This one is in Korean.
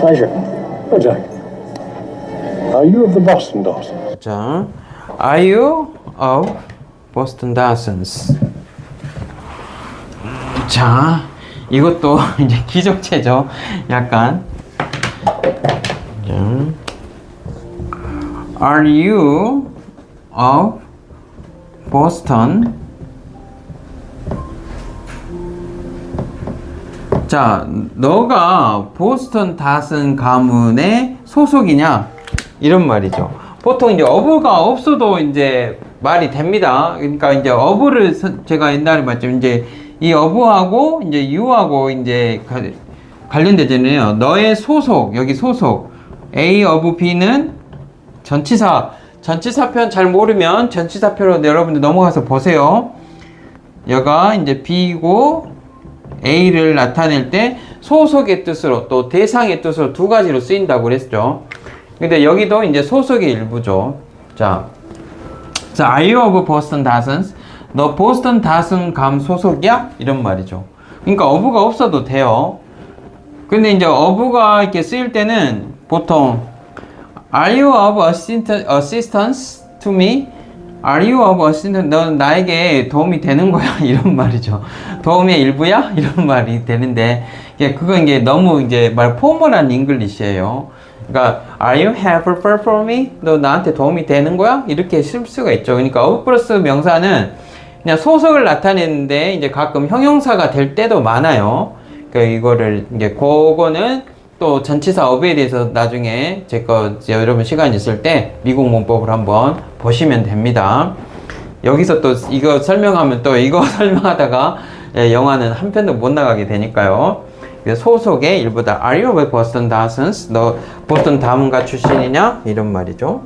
Pleasure. Oh, Jack. Are you of the Boston Dawsons? 자, Are you of Boston Dawsons? 자, 이것도 이제 기적체죠. 약간. 자, Are you of Boston? 자, 너가 보스턴 다슨 가문의 소속이냐? 이런 말이죠. 보통 이제 어부가 없어도 이제 말이 됩니다. 그러니까 이제 어부를 선- 제가 옛날에 말씀 이제 이 어부하고 이제 유하고 이제 가- 관련되잖아요. 너의 소속 여기 소속 A of B는 전치사 전치사편 잘 모르면 전치사표로 여러분들 넘어가서 보세요. 여가 이제 B고 A를 나타낼 때 소속의 뜻으로 또 대상의 뜻으로 두 가지로 쓰인다고 그랬죠. 근데 여기도 이제 소속의 일부죠. 자, 자, are you of Boston Dawsons? 너 보스턴 다슨 감 소속이야? 이런 말이죠. 그러니까 어부가 없어도 돼요. 근데 이제 어부가 이렇게 쓰일 때는 보통 Are you of assistance to me? Are you of assistance? 너 나에게 도움이 되는 거야? 이런 말이죠. 도움의 일부야? 이런 말이 되는데 그건 이게 너무 이제 말 포멀한 잉글리시예요. 그러니까 Are you helpful for me? 너 나한테 도움이 되는 거야? 이렇게 쓸 수가 있죠. 그러니까 of 플러스 명사는 그냥 소속을 나타내는데 이제 가끔 형용사가 될 때도 많아요. 그러니까 이거를 이제 그거는 또 전치사 어부에 대해서 나중에 제 거 여러분 시간 있을 때 미국 문법을 한번 보시면 됩니다. 여기서 또 이거 설명하면 또 이거 설명하다가 예, 영화는 한 편도 못 나가게 되니까요. 소속의 일부다. Are you a Boston Dawsons? 너 보스턴 다문가 출신이냐? 이런 말이죠.